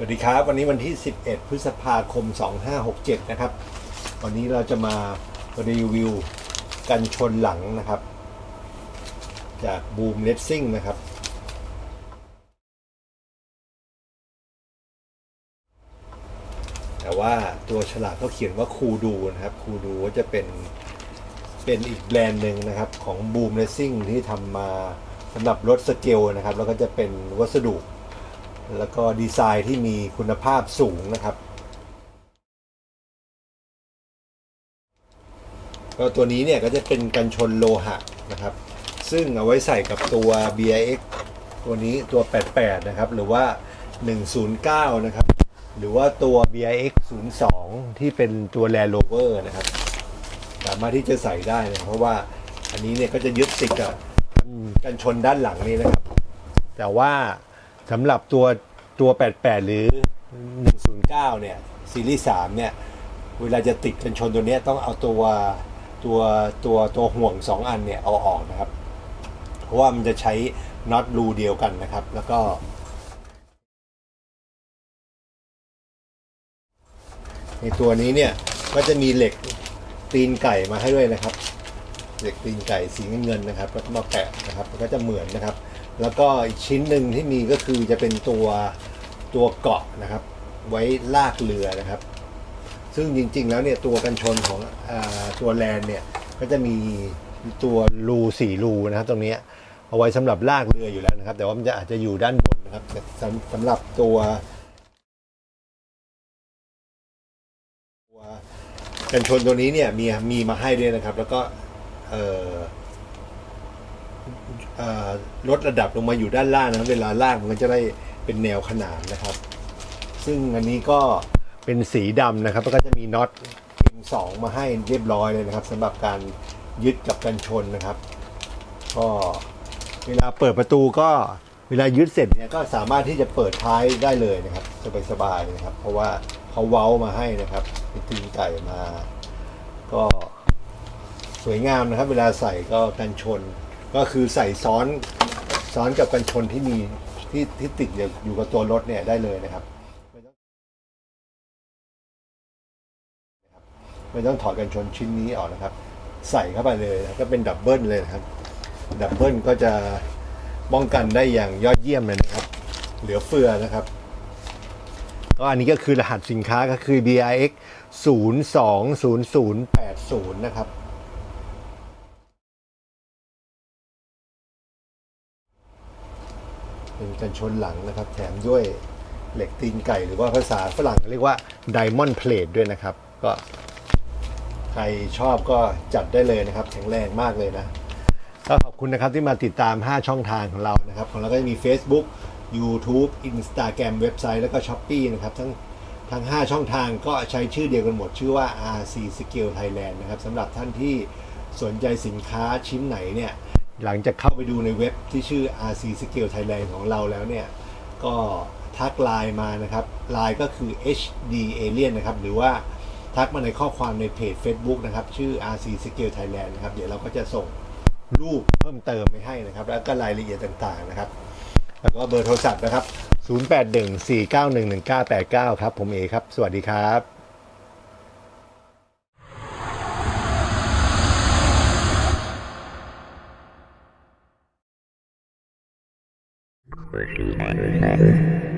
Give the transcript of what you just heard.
สวัสดีครับ วันนี้วันที่ 11 พฤษภาคม 2567 นะครับ วันนี้เราจะมารีวิวกันชนหลังนะครับ จากบูมเลสซิ่งนะครับ แต่ว่าตัวฉลากก็เขียนว่าคูดูนะครับ คูดูก็จะเป็นเป็นอีกแบรนด์หนึ่งนะครับของบูมเลสซิ่งที่ทำมาสำหรับรถสเกลนะครับ แล้วก็จะเป็นวัสดุ แล้วก็ดีไซน์ที่มีคุณภาพสูงนะครับ ก็ตัวนี้เนี่ยก็จะเป็นกันชนโลหะนะครับ ซึ่งเอาไว้ใส่กับตัว BIX ตัวนี้ตัว 88 นะครับ หรือว่า 109 นะครับ หรือว่าตัว BIX 02 ที่เป็นตัว Land Rover นะครับ สามารถที่จะใส่ได้นะเพราะว่าอันนี้เนี่ยก็จะยึดติดกับกันชนด้านหลังนี้นะครับ แต่ว่า สำหรับตัวตัว 88 หรือ 109 เนี่ย ซีรีส์ 3 เนี่ย เวลาจะติดกันชนตัวนี้ต้องเอาตัวตัวตัวตัวห่วง 2 อันเนี่ยเอาออกนะครับ เพราะว่ามันจะใช้น็อตรูเดียวกันนะครับ แล้วก็ ในตัวนี้เนี่ย ก็จะมีเหล็กตีนไก่มาให้ด้วยนะครับ เหล็กตีนไก่สีเงินนะครับ แล้วก็มาแปะนะครับ มันก็จะเหมือนนะครับ แล้วก็อีกชิ้นหนึ่งที่มีก็คือจะเป็นตัวตัวเกาะนะครับ ไว้ลากเรือนะครับ ซึ่งจริงๆแล้วเนี่ยตัวกันชนของอตัวแลนเนี่ยก็จะมีตัวรูสี่รูนะครับ ตรงนี้เอาไว้สำหรับลากเรืออยู่แล้วนะครับ แต่ว่ามันจะอาจจะอยู่ด้านบนนะครับแต่สำสำหรับตัวตัวกันชนตัวนี้เนี่ยมีมีมาให้ด้วยนะครับ แล้วก็เลดระดับลงมาอยู่ด้านล่างนะเวลาลากมันก็จะได้เป็นแนวขนานนะครับ ซึ่งอันนี้ก็เป็นสีดำนะครับแล้วก็จะมีน็อต M2 มาให้เรียบร้อยเลยนะครับสำหรับการยึดกับกันชนนะครับ ก็เวลาเปิดประตูก็เวลายึดเสร็จเนี่ยก็สามารถที่จะเปิดท้ายได้เลยนะครับสบายๆนะครับ เพราะว่าเขาเว้ามาให้นะครับมีตีนไก่มา ก็สวยงามนะครับ เวลาใส่ก็กันชน ก็คือใส่ซ้อนซ้อนกับกันชนที่มีที่ที่ติดอยู่กับตัวรถเนี่ยได้เลยนะครับ ไม่ต้องถอดกันชนชิ้นนี้ออกนะครับ ใส่เข้าไปเลยก็เป็นดับเบิลเลยนะครับ ดับเบิลก็จะป้องกันได้อย่างยอดเยี่ยมเลยนะครับ เหลือเฟือนะครับก็อันนี้ก็คือรหัสสินค้าก็คือ BRX 020080 นะครับ เป็นกันชนหลังนะครับ แถมด้วยเหล็กตีนไก่หรือว่าภาษาฝรั่งเรียกว่า Diamond Plate ด้วยนะครับ ก็ใครชอบก็จัดได้เลยนะครับ แข็งแรงมากเลยนะก็ขอบคุณนะครับที่มาติดตาม 5 ช่องทางของเรานะครับ ของเราก็จะมี Facebook YouTube Instagram เว็บไซต์แล้วก็ s h อ p e e นะครับ ทั้งทั้ง 5 ช่องทางก็ใช้ชื่อเดียวกันหมด ชื่อว่า RC Skill Thailand นะครับสำหรับท่านที่สนใจสินค้าชิ้นไหนเนี่ย หลังจากเข้าไปดูในเว็บที่ชื่อ RC Skill Thailand ของเราแล้วเนี่ย ก็ทักไลน์มานะครับไลน์ก็คือ HD Alien นะครับ หรือว่าทักมาในข้อความในเพจ Facebook นะครับ ชื่อ RC Skill Thailand นะครับ เดี๋ยวเราก็จะส่งรูปเพิ่มเติมไปให้นะครับ แล้วก็รายละเอียดต่างๆนะครับ แล้วก็เบอร์โทรศัพท์นะครับ 0814911989 ครับ ผมเอครับ สวัสดีครับ Where do you